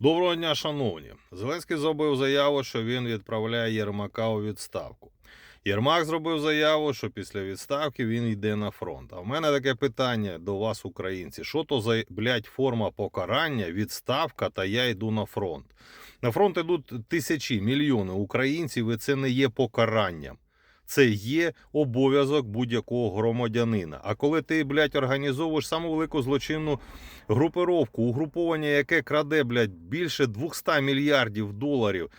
Доброго дня, шановні. Зеленський зробив заяву, що він відправляє Єрмака у відставку. Єрмак зробив заяву, що після відставки він йде на фронт. А в мене таке питання до вас, українці: що то за блядь, форма покарання, відставка та я йду на фронт? На фронт йдуть тисячі, мільйони українців, і це не є покаранням. Це є обов'язок будь-якого громадянина. А коли ти, блядь, організовуєш саму велику злочинну групировку, угруповання, яке краде, блядь, більше 200 мільярдів доларів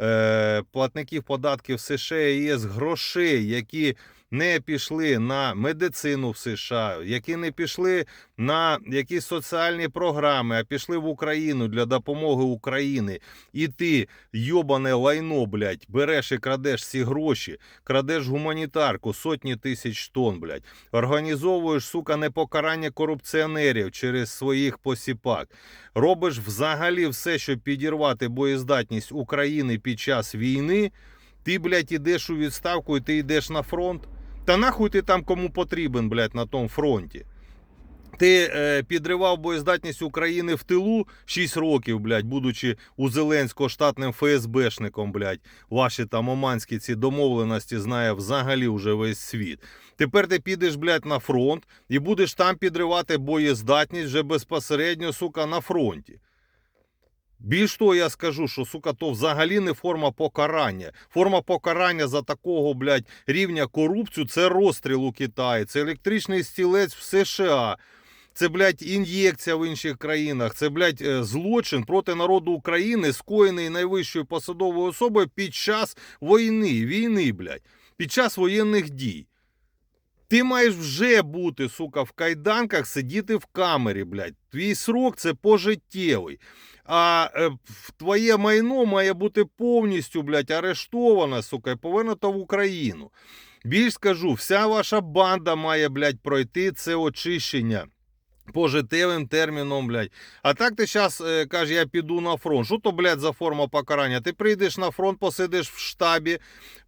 е, платників податків США і ЄС грошей, які не пішли на медицину в США, які не пішли на якісь соціальні програми, а пішли в Україну для допомоги Україні. І ти, йобане лайно, блядь, береш і крадеш ці гроші, крадеш гуманітарку, сотні тисяч тонн, блядь, організовуєш, сука, непокарання корупціонерів через своїх посіпак. Робиш взагалі все, щоб підірвати боєздатність України під час війни. Ти, блядь, ідеш у відставку і ти йдеш на фронт. Та нахуй ти там кому потрібен, блядь, на тому фронті. Ти е, підривав боєздатність України в тилу 6 років, блядь, будучи у Зеленського штатним ФСБшником, блядь. Ваші там оманські ці домовленості знає взагалі вже весь світ. Тепер ти підеш, блядь, на фронт і будеш там підривати боєздатність вже безпосередньо, сука, на фронті. Більш того, я скажу, що сука, то взагалі не форма покарання. Форма покарання за такого, блядь, рівня корупцію це розстріл у Китаї, це електричний стілець в США. Це, блядь, ін'єкція в інших країнах. Це, блядь, е, злочин проти народу України, скоєний найвищою посадовою особою під час війни, війни, блядь, під час воєнних дій. Ти маєш вже бути, сука, в кайданках сидіти в камері, блядь. Твій срок це пожиттєвий. А е, твоє майно має бути повністю, блядь, арештоване, сука, і повернуто в Україну. Більш скажу, вся ваша банда має, блядь, пройти це очищення. Пожиттєвим терміном, блядь. А так ти зараз е, кажеш, я піду на фронт. Що то, блядь, за форма покарання? Ти прийдеш на фронт, посидиш в штабі,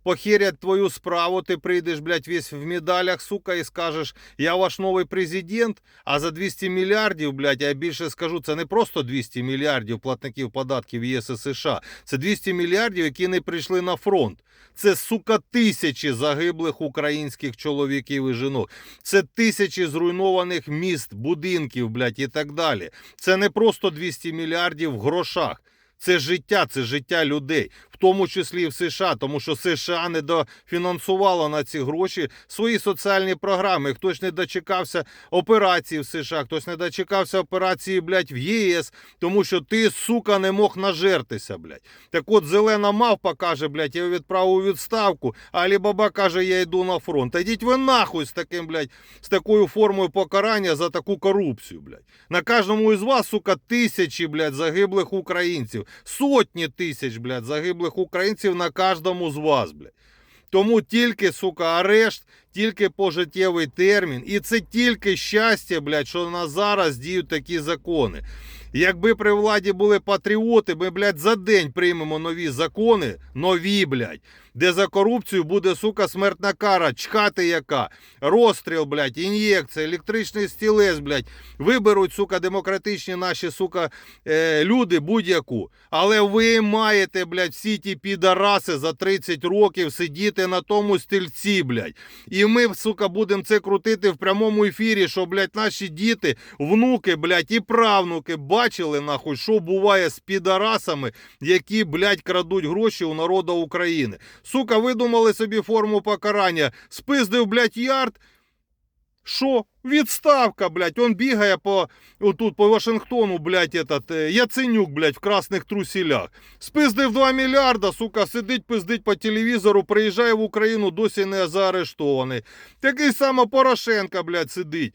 похерять твою справу, ти прийдеш, блядь, весь в медалях, сука, і скажеш, я ваш новий президент, а за 200 мільярдів, блядь, я більше скажу, це не просто 200 мільярдів платників податків ЄС і США. Це 200 мільярдів, які не прийшли на фронт. Це, сука, тисячі загиблих українських чоловіків і жінок. Це тисячі зруйнованих міст, будинків, блядь, і так далі. Це не просто 200 мільярдів в грошах. Це життя, це життя людей, в тому числі в США, тому що США не дофінансувало на ці гроші свої соціальні програми. Хтось не дочекався операції в США, хтось не дочекався операції, блядь, в ЄС, тому що ти, сука, не мог нажертися, блядь. Так от зелена мавпа каже, блядь, я відправив у відставку, а Алібаба каже, я йду на фронт. Та йдіть ви нахуй з таким, блядь, з такою формою покарання за таку корупцію, блядь. На кожному із вас, сука, тисячі, блядь, загиблих українців. Сотні тисяч, блядь, загиблих українців на кожному з вас, блядь. Тому тільки, сука, арешт, тільки пожиттєвий термін. І це тільки щастя, блядь, що на зараз діють такі закони. Якби при владі були патріоти, ми, блядь, за день приймемо нові закони, нові, блядь, де за корупцію буде, сука, смертна кара, чхати яка, розстріл, блядь, ін'єкція, електричний стілець, блядь, виберуть, сука, демократичні наші, сука, е, люди будь-яку. Але ви маєте, блядь, всі ті підараси за 30 років сидіти на тому стільці, блядь. І ми, сука, будемо це крутити в прямому ефірі, щоб, блядь, наші діти, внуки, блядь, і правнуки бачили, нахуй, що буває з підарасами, які, блядь, крадуть гроші у народу України. Сука, видумали собі форму покарання. Спиздив, блядь, ярд. Що? Відставка, блядь. Он бігає по отут по Вашингтону, блядь, этот, е, Яценюк, блядь, в красних трусілях. Спиздив 2 мільярда, сука, сидить, пиздить по телевізору, приїжджає в Україну, досі не заарештований. Такий само Порошенко, блядь, сидить.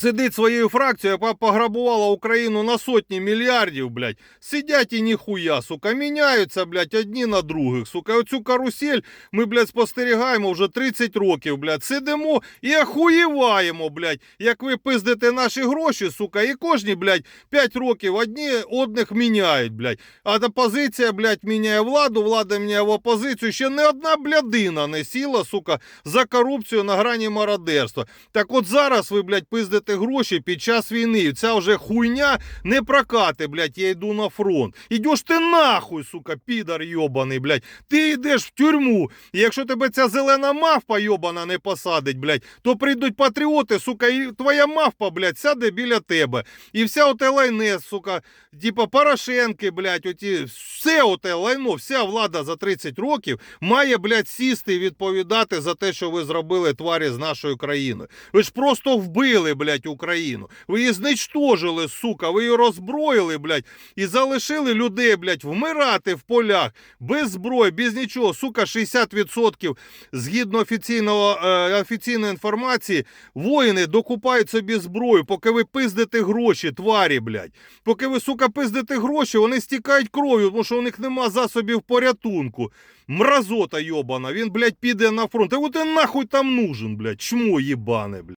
Сидить своєю фракцією, яка пограбувала Україну на сотні мільярдів, блядь. Сидять і ніхуя, сука, міняються, блядь, одні на других, сука. Оцю карусель ми, блядь, спостерігаємо вже 30 років, блядь. Сидимо і ахуєваємо, блядь, як ви пиздите наші гроші, сука, і кожні, блядь, 5 років одні одних міняють, блядь. А опозиція, блядь, міняє владу, влада міняє в опозицію. Ще не одна блядина не сіла, сука, за корупцію на грані мародерства. Так от зараз ви, блядь, пиздите пиздите гроші під час війни. Ця вже хуйня не прокати, блядь, я йду на фронт. Ідеш ти нахуй, сука, підар йобаний, блядь. Ти йдеш в тюрму. І якщо тебе ця зелена мавпа йобана не посадить, блядь, то прийдуть патріоти, сука, і твоя мавпа, блядь, сяде біля тебе. І вся оте лайне, сука, типа Порошенки, блядь, оті, все оте лайно, вся влада за 30 років має, блядь, сісти і відповідати за те, що ви зробили тварі з нашою країною. Ви ж просто вбили, блядь, Україну. Ви її знищтожили, сука, ви її роззброїли, блядь, і залишили людей, блядь, вмирати в полях без зброї, без нічого. Сука, 60% згідно офіційного, е, офіційної інформації, воїни докупають собі зброю, поки ви пиздите гроші, тварі, блядь. Поки ви, сука, пиздите гроші, вони стікають кров'ю, тому що у них нема засобів порятунку. Мразота йобана, він, блядь, піде на фронт. Та от і нахуй там нужен, блядь, чмо їбане, блядь.